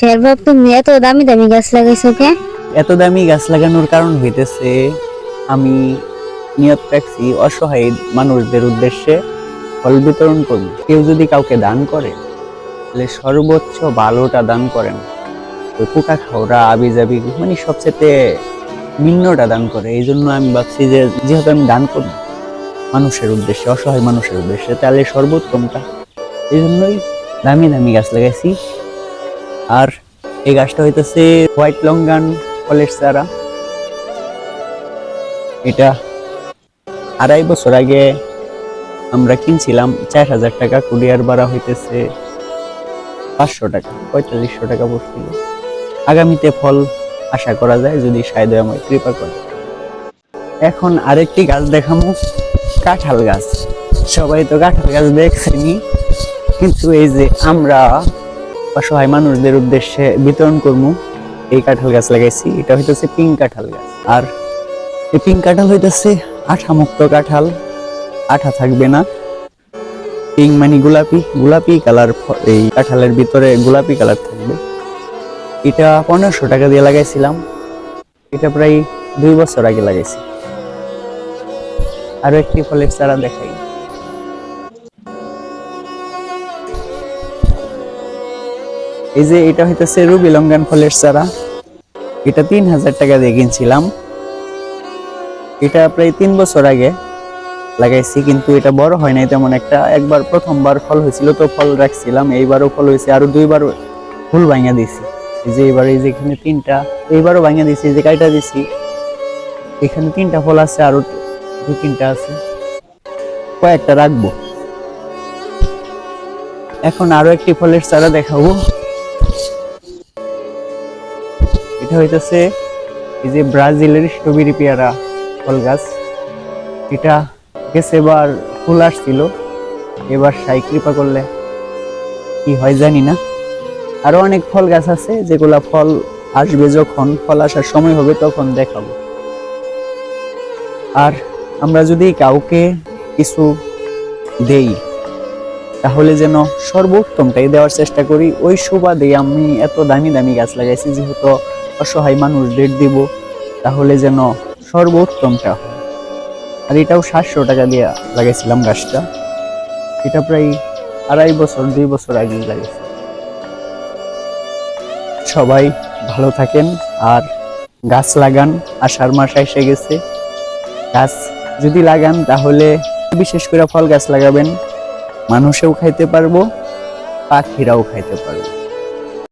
শেরবাব তুমি এত দামি দামি গাছ কে? এত দামি গাছ লাগানোর কারণ হইতেছে আমি নিয়ত রাখছি অসহায় মানুষদের উদ্দেশ্যে ফল বিতরণ করব। কেউ যদি কাউকে দান করে, তাহলে সর্বোচ্চ ভালোটা দান করেন। পোকা খাওয়া আবি যাবি মানে সবচেয়ে নিম্নটা দান করে। এই জন্য আমি ভাবছি যে, যেহেতু আমি দান করব মানুষের উদ্দেশ্যে, অসহায় মানুষের উদ্দেশ্যে, তাহলে সর্বোত্তমটা। এই জন্যই দামি দামি গাছ লাগাইছি। আর এই গাছটা হইতেছে হোয়াইট লঙ্গান ফলের চারা এটা আড়াই বছর আগে আমরা কিনছিলাম, চার হাজার টাকা কুরিয়ার ভাড়া হইতেছে পাঁচশো টাকা, পঁয়তাল্লিশশো টাকা পড়ছিল আগামীতে ফল আশা করা যায়, যদি সায়দয়াময় কৃপা করে। এখন আরেকটি গাছ দেখামো, কাঁঠাল গাছ। সবাই তো কাঁঠাল গাছ দেখছেনি কিন্তু এই যে আমরা অসহায় মানুষদের উদ্দেশ্যে বিতরণ করব। এই কাঁঠাল গাছ লাগাইছি, এটা হইতেছে পিঙ্ক কাঁঠাল গাছ। আর এই পিঙ্ক কাঁঠাল হইতেছে আঠা মুক্ত কাঁঠাল, আঠা থাকবে না। পিঙ্ক মানে গোলাপি গোলাপি কালার এই কাঁঠালের ভিতরে গোলাপি কালার থাকবে। এটা পনেরোশো টাকা দিয়ে লাগাইছিলাম। এটা প্রায় দুই বছর আগে লাগাইছি। আরও একটি ফলের চারা দেখাই। এই যে এটা হইতেছে রুবি লঙ্গান ফলের চারা। এটা তিন হাজার টাকা দিয়ে কিনছিলাম। এটা প্রায় তিন বছর আগে লাগাইছি, কিন্তু এটা বড় হয় নাই তেমন একটা। একবার প্রথমবার ফল হয়েছিল, তো ফল রাখছিলাম। এইবারও ফল হয়েছে, আরও দুইবার ফুল ভাঙা দিছি এই যে এবার এই যে এখানে তিনটা, এইবারও ভাঙা এই যে কাইটা দিছি এখানে তিনটা ফল আছে, আরও দু তিনটা আছে। কয়েকটা রাখব। এখন আরও একটি ফলের চারা দেখাবো। এটা হইতেছে, এই যে ব্রাজিলের স্ট্রবেরি পেয়ারা ফল গাছ, এটা গেছে এবার ফুল আসছিল, এবার সাই কৃপা করলে কি হয় জানি না। আরও অনেক ফল গাছ আছে, যেগুলা ফল আসবে যখন, ফল আসার সময় হবে তখন দেখাবো। আর আমরা যদি কাউকে কিছু দেই, তাহলে যেন সর্বোত্তমটাই দেওয়ার চেষ্টা করি। ওই সুবাদে আমি এত দামি দামি গাছ লাগাইছি, যেহেতু অসহায় মানুষদের দিব, তাহলে যেন সর্বোত্তমটা হয়। আর এটাও সাতশো টাকা দিয়ে লাগাইছিলাম গাছটা। এটা প্রায় আড়াই বছর, দুই বছর আগে লাগাইছি। সবাই ভালো থাকেন আর গাছ লাগান, আষাঢ় মাস এসে গেছে। গাছ যদি লাগান, তাহলে বিশেষ করে ফল গাছ লাগাবেন। মানুষেও খাইতে পারব, পাখিরাও খাইতে পারব।